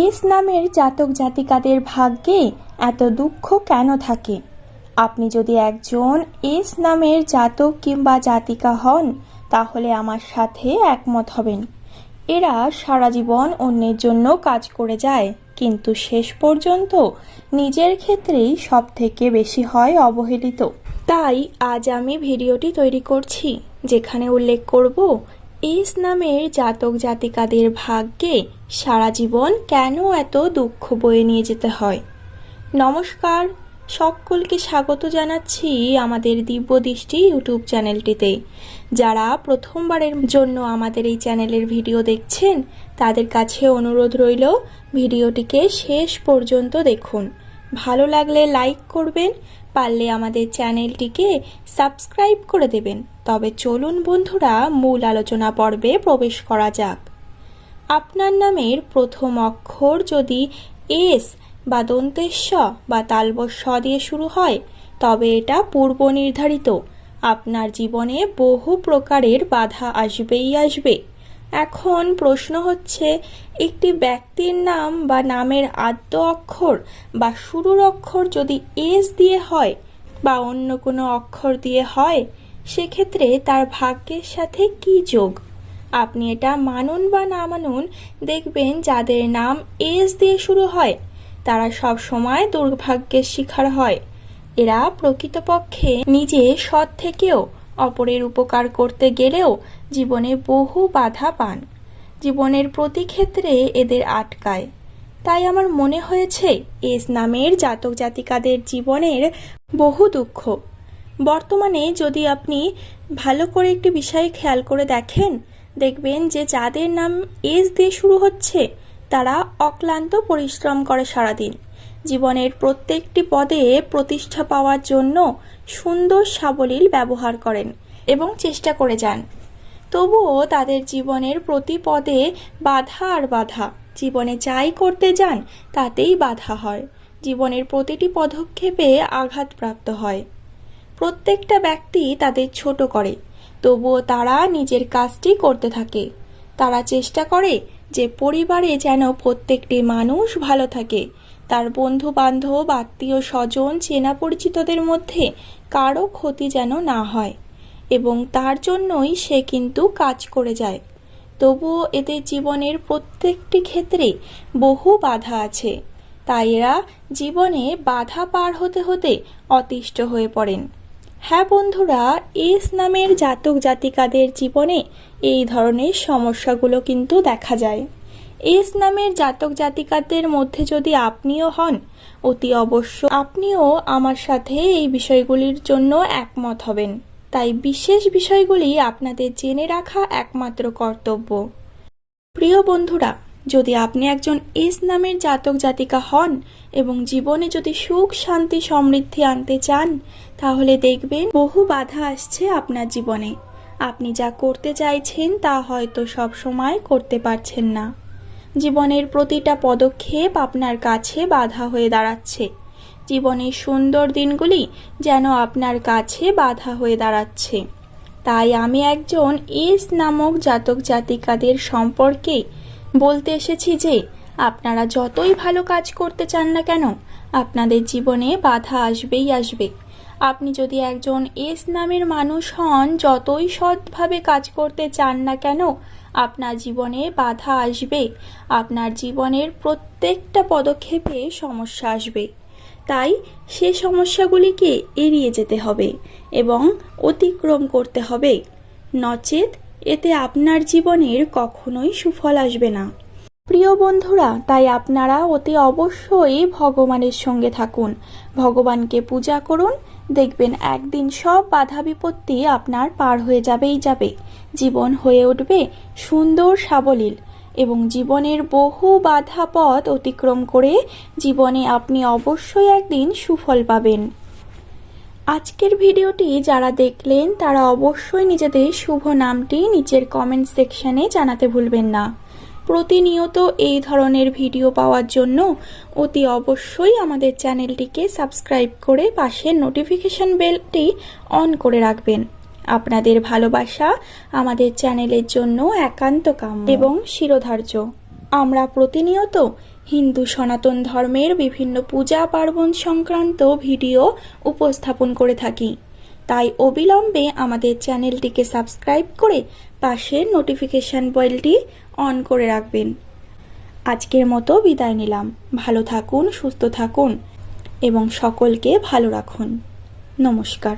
S নামের জাতক জাতিকাদের ভাগ্যে এত দুঃখ কেন থাকে? আপনি যদি একজন এস নামের জাতক কিংবা জাতিকা হন, তাহলে আমার সাথে একমত হবেন। এরা সারা জীবন অন্যের জন্য কাজ করে যায়, কিন্তু শেষ পর্যন্ত নিজের ক্ষেত্রেই সব থেকে বেশি হয় অবহেলিত। তাই আজ আমি ভিডিওটি তৈরি করছি, যেখানে উল্লেখ করব এস নামের জাতক জাতিকাদের ভাগ্যে সারা জীবন কেন এত দুঃখ বয়ে নিয়ে যেতে হয়? নমস্কার, সকলকে স্বাগত জানাচ্ছি আমাদের দিব্য দৃষ্টি ইউটিউব চ্যানেলটিতে। যারা প্রথমবারের জন্য আমাদের এই চ্যানেলের ভিডিও দেখছেন, তাদের কাছে অনুরোধ রইল, ভিডিওটিকে শেষ পর্যন্ত দেখুন। ভালো লাগলে লাইক করবেন, পারলে আমাদের চ্যানেলটিকে সাবস্ক্রাইব করে দেবেন। তবে চলুন বন্ধুরা, মূল আলোচনা পর্বে প্রবেশ করা যাক। আপনার নামের প্রথম অক্ষর যদি এস বা দন্তেশ্ব বা তালবস্য দিয়ে শুরু হয়, তবে এটা পূর্ব নির্ধারিত। আপনার জীবনে বহু প্রকারের বাধা আসবেই আসবে। এখন প্রশ্ন হচ্ছে, একটি ব্যক্তির নাম বা নামের আদ্য অক্ষর বা শুরুর অক্ষর যদি এস দিয়ে হয় বা অন্য কোনো অক্ষর দিয়ে হয়, সেক্ষেত্রে তার ভাগ্যের সাথে কি যোগ? আপনি এটা মানুন বা না মানুন, দেখবেন যাদের নাম এস দিয়ে শুরু হয়, তারা সব সময় দুর্ভাগ্যের শিকার হয়। এরা প্রকৃতপক্ষে নিজে সৎ থেকেও অপরের উপকার করতে গেলেও জীবনে বহু বাধা পান। জীবনের প্রতি ক্ষেত্রে এদের আটকায়। তাই আমার মনে হয়েছে, এস নামের জাতক জাতিকাদের জীবনের বহু দুঃখ। বর্তমানে যদি আপনি ভালো করে একটি বিষয় খেয়াল করে দেখেন, দেখবেন যে যাদের নাম এস দিয়ে শুরু হচ্ছে, তারা অক্লান্ত পরিশ্রম করে সারাদিন। জীবনের প্রত্যেকটি পদে প্রতিষ্ঠা পাওয়ার জন্য সুন্দর সাবলীল ব্যবহার করেন এবং চেষ্টা করে যান। তবুও তাদের জীবনের প্রতি পদে বাধা আর বাধা, জীবনে যাই করতে যান তাতেই বাধা হয়। জীবনের প্রতিটি পদক্ষেপে আঘাতপ্রাপ্ত হয়। প্রত্যেকটা ব্যক্তি তাদের ছোট করে, তবুও তারা নিজের কাজটি করতে থাকে। তারা চেষ্টা করে যে পরিবারে যেন প্রত্যেকটি মানুষ ভালো থাকে তার বন্ধু বান্ধব আত্মীয় স্বজন চেনা পরিচিতদের মধ্যে কারও ক্ষতি যেন না হয় এবং তার জন্যই সে কিন্তু কাজ করে যায়। তবুও এদের জীবনের প্রত্যেকটি ক্ষেত্রে বহু বাধা আছে। তাই এরা জীবনে বাধা পার হতে হতে অতিষ্ঠ হয়ে পড়েন। হ্যাঁ বন্ধুরা, এস নামের জাতক জাতিকাদের জীবনে এই ধরনের সমস্যাগুলো কিন্তু দেখা যায়। এস নামের জাতক জাতিকাদের মধ্যে যদি আপনিও হন, অতি অবশ্য আপনিও আমার সাথে এই বিষয়গুলির জন্য একমত হবেন। তাই বিশেষ বিষয়গুলি আপনাদের জেনে রাখা একমাত্র কর্তব্য। প্রিয় বন্ধুরা, যদি আপনি একজন এস নামের জাতক জাতিকা হন এবং জীবনে যদি সুখ, শান্তি, সমৃদ্ধি আনতে চান, তাহলে দেখবেন বহু বাধা আসছে আপনার জীবনে। আপনি যা করতে চাইছেন তা হয়তো সব সময় করতে পারছেন না। জীবনের প্রতিটা পদক্ষেপ আপনার কাছে বাধা হয়ে দাঁড়াচ্ছে। জীবনের সুন্দর দিনগুলি যেন আপনার কাছে বাধা হয়ে দাঁড়াচ্ছে। তাই আমি একজন এস নামক জাতক জাতিকাদের সম্পর্কে বলতে এসেছি যে, আপনারা যতই ভালো কাজ করতে চান না কেন, আপনাদের জীবনে বাধা আসবেই আসবে। আপনি যদি একজন এস নামের মানুষ হন, যতই সৎভাবে কাজ করতে চান না কেন, আপনার জীবনে বাধা আসবে। আপনার জীবনের প্রত্যেকটা পদক্ষেপে সমস্যা আসবে। তাই সে সমস্যাগুলিকে এড়িয়ে যেতে হবে এবং অতিক্রম করতে হবে। নচেত এতে আপনার জীবনের কখনোই সুফল আসবে না। প্রিয় বন্ধুরা, তাই আপনারা অতি অবশ্যই ভগবানের সঙ্গে থাকুন। ভগবানকে পূজা করুন, দেখবেন একদিন সব বাধা বিপত্তি আপনার পার হয়ে যাবেই যাবে। জীবন হয়ে উঠবে সুন্দর সাবলীল এবং জীবনের বহু বাধা পথ অতিক্রম করে জীবনে আপনি অবশ্যই একদিন সুফল পাবেন। আজকের ভিডিওটি যারা দেখলেন, তারা অবশ্যই নিজেদের শুভ নামটি নিচের কমেন্ট সেকশনে জানাতে ভুলবেন না। প্রতিনিয়ত এই ধরনের ভিডিও পাওয়ার জন্য অতি অবশ্যই আমাদের চ্যানেলটিকে সাবস্ক্রাইব করে পাশের নোটিফিকেশন বেলটি অন করে রাখবেন। আপনাদের ভালোবাসা আমাদের চ্যানেলের জন্য একান্ত কাম এবং শিরোধার্য। আমরা প্রতিনিয়ত হিন্দু সনাতন ধর্মের বিভিন্ন পূজা পার্বণ সংক্রান্ত ভিডিও উপস্থাপন করে থাকি। তাই অবিলম্বে আমাদের চ্যানেলটিকে সাবস্ক্রাইব করে পাশের নোটিফিকেশান বেলটি অন করে রাখবেন। আজকের মতো বিদায় নিলাম। ভালো থাকুন, সুস্থ থাকুন এবং সকলকে ভালো রাখুন। নমস্কার।